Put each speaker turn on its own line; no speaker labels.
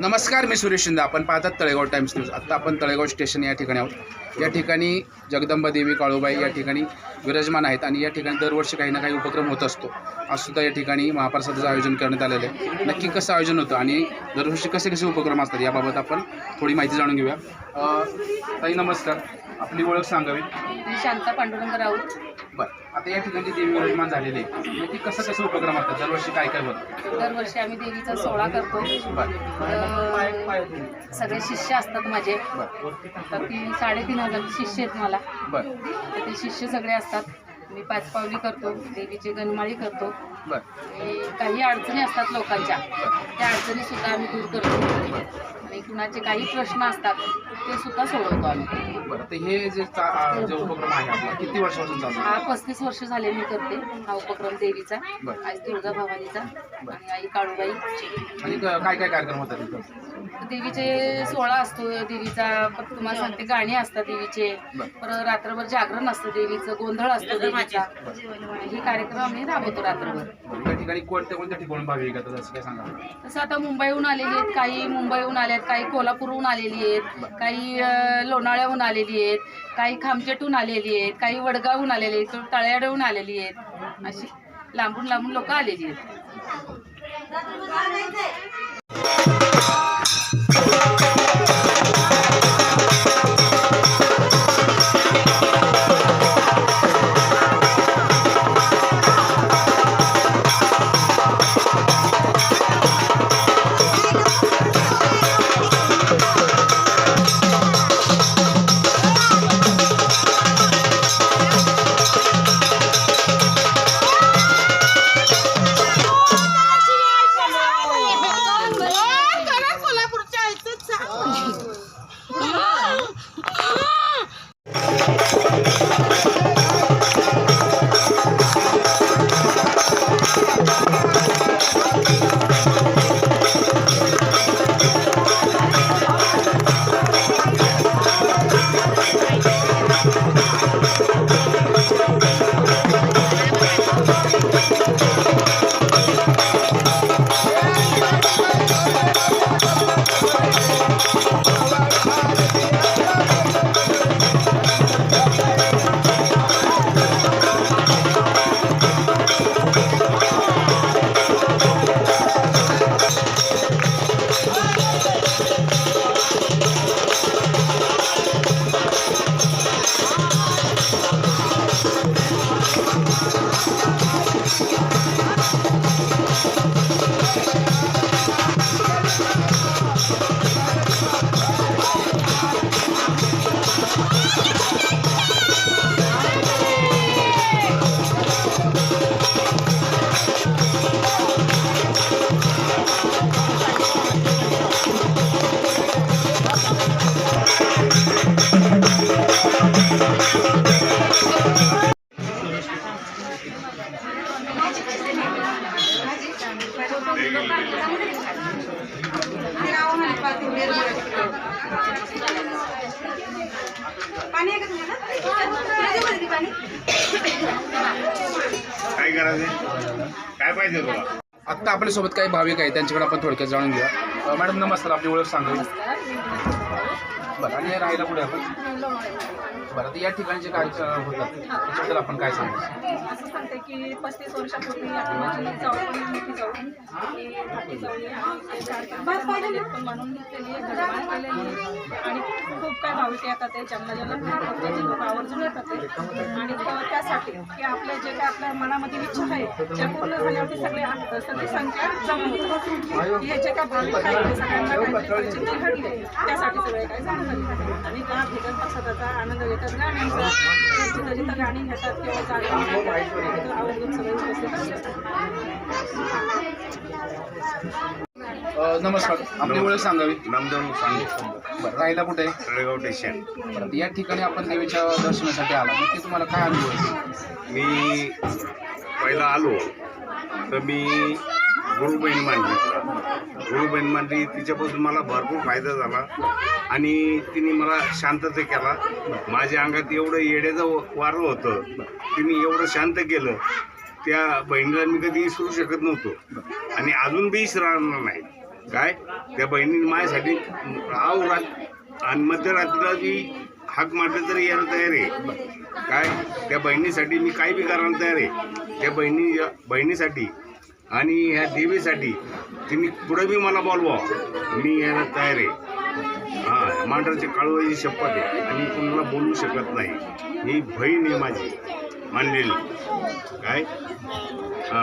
नमस्कार मी सुरेश शिंदे. आपण पाहतात तळेगाव टाइम्स न्यूज. आत्ता आपण तळेगाव स्टेशन या ठिकाणी आहोत. या ठिकाणी जगदंबा देवी काळूबाई या ठिकाणी विराजमान आहेत आणि या ठिकाणी दरवर्षी काही ना काही उपक्रम होत असतो. आज सुद्धा या ठिकाणी महाप्रसादाचं आयोजन करण्यात आलेलं आहे. नक्की कसं आयोजन होतं आणि दरवर्षी कसे कसे उपक्रम असतात याबाबत आपण थोडी माहिती जाणून घेऊया. ताई नमस्कार. आपली ओळख सांगावी.
मी शांता पांडुरंग राऊत.
बरं. आता या ठिकाणी देवी विराजमान झालेले आहे नक्की कसं कसं उपक्रम असतात? दरवर्षी काय काय होतं?
दरवर्षी आम्ही देवीचा सोहळा करतो. तर सगळे शिष्य असतात माझे.
बरं.
तर ती साडेतीन हजार शिष्य आहेत मला.
बरं.
तर ते शिष्य सगळे असतात. मी पाच पावली करतो देवीची गणमाळी करतो.
बरं.
काही अडचणी असतात लोकांच्या त्या अडचणी सुद्धा आम्ही दूर करतो. आणि कुणाचे काही प्रश्न असतात ते सुद्धा सोडवतो आम्ही.
बरं तर हे जे चा- अं, जे उपक्रम आहे आपला किती वर्षापासून चालू आहे?
हा पस्तीस वर्ष झाले मी करते हा उपक्रम देवीचा
बरं.
आई तुळजा भवानीचा आणि आई काळूबाई
आणि क- काय काय कार्यक्रम होतात तिथं
देवीचे सोहळा असतो देवीचा तुम्हाला सांगते गाणी असतात देवीचे. परत रात्रभर जागरण असतं देवीचं गोंधळ असतो देवीचा. हे कार्यक्रम आम्ही राबवतो रात्रभर.
बरं, या ठिकाणी कोणत्या कोणत्या ठिकाणी भाविक येतात असं काय सांगा?
तसं आता मुंबईहून आलेली आहेत काही मुंबईहून आले आहेत काही कोल्हापूरहून आलेली आहेत काही अं, लोणावळ्याहून आलेली आहेत काही खामचेटहून आलेली आहेत काही वडगावहून आलेली आहेत तळ्याडहून आलेली आहेत. अशी लांबून लांबून लोक आलेली आहेत. Thank you.
काय करायचं? काय पाहिजे तुला?
आत्ता आपल्यासोबत काही भाविक आहेत त्यांच्याकडे आपण थोडक्यात जाणून घेऊया. मॅडम नमस्कार आपली ओळख सांगा बरं आणि राहायला कुठे आपण? बरं तर या ठिकाणी जे कार्यक्रम होतात त्याच्याबद्दल आपण काय सांगायचं
असं सांगते की पस्तीस वर्षापूर्वी माझी म्हणून घेतलेली आहे गजबान केलेली आहे आणि खूप काय भाविक येतात ते जन्म जन्म लोक आवर्जून येतात आणि त्यासाठी की आपल्या जे काय आपल्या मनामध्ये इच्छा आहे त्या पूर्ण झाल्यावरती सगळे सगळी संख्या जमा हे जे काय भाविक आहे सगळ्यांना काहीतरी परिचिती त्यासाठी सगळे काय जमा आणि त्या भेटत प्रसादाचा आनंद घेतात गाण्यांचा जिथं जिथं गाणी घेतात किंवा जागरण घेतात. आवर्जून सगळे
नमस्कार. आपली ओळख सांगावी?
नामदेव सांगे
राहायला कुठे?
तळेगाव स्टेशन
बरं या ठिकाणी आपण देवीच्या दर्शनासाठी आला. ते तुम्हाला काय अनुभव आहे?
मी पहिला आलो तर मी गुरुबहीण मांडली. गुरुबहीण मांडली तिच्यापासून मला भरपूर फायदा झाला. आणि तिने मला शांतता केला. माझ्या अंगात एवढं येड्याचं वारं होतं. तिने एवढं शांत केलं. त्या बहिणीला मी कधी विसरू शकत नव्हतो. आणि अजून बी विसरणार नाही. काय? त्या बहिणीने माझ्यासाठी आव रात आणि मध्यरात्रीला जी हाक मारले तरी यायला तयार आहे. काय? त्या बहिणीसाठी मी काही बी करायला तयार आहे. त्या बहिणी बहिणीसाठी आणि ह्या देवीसाठी तिने पुढे बी मला बोलवा. मी यायला तयार आहे. हां मांडरची काळूबाईची शपथ आहे. आणि कुणाला बोलू शकत नाही. ही बहीण आहे माझी. मांडलेली काय? हा.